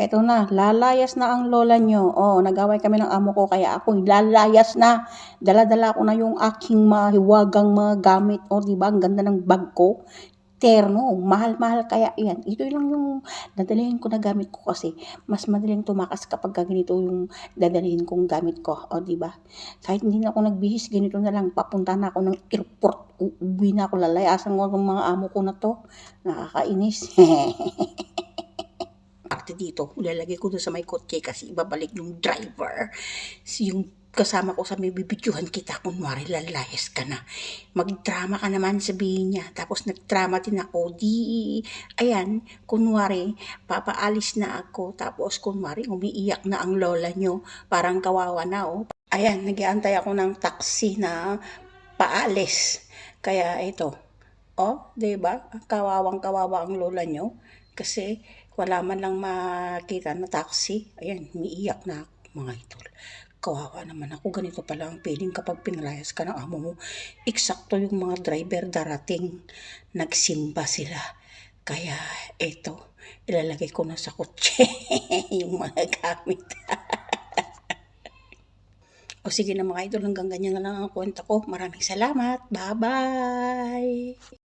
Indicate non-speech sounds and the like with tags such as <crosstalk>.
eto na, lalayas na ang lola nyo. Oh, nagaway kami ng amo ko, kaya ako lalayas na. Dala-dala ko na yung aking mahiwagang mga gamit. O, di ba? Ang ganda ng bag ko. Terno, mahal-mahal kaya yan. Ito lang yung dadalhin ko na gamit ko kasi mas madaling tumakas kapag ka ganito yung dadalhin kong gamit ko. O, di ba? Kahit hindi na ako nagbihis, ganito na lang. Papunta na ako ng airport. Uuwi na ako. Lalayasan ko ng mga amo ko na to. Nakakainis. <laughs> parte dito, ilalagay ko doon sa may kotse kasi ibabalik yung driver. Si yung kasama ko sa may bibidyohan kita, kunwari lalayas ka na. Magdrama ka naman, sabihin niya. Tapos nagdrama din ako, di, ayan, kunwari, papaalis na ako. Tapos kunwari, umiiyak na ang lola nyo. Parang kawawa na, oh. Ayan, nagiantay ako ng taxi na paalis. Kaya ito, oh, 'di ba? Kawawang kawawa ang lola nyo kasi wala man lang makita na taxi. Ayan, umiiyak na mga idol. Kawawa naman ako. Ganito pala ang feeling kapag pinalayas ka ng amo mo. Eksakto yung mga driver darating. Nagsimba sila. Kaya eto, ilalagay ko na sa kotse <laughs> yung mga gamit. <laughs> o sige na mga idol, hanggang ganyan na lang ang kwenta ko. Maraming salamat. Bye-bye!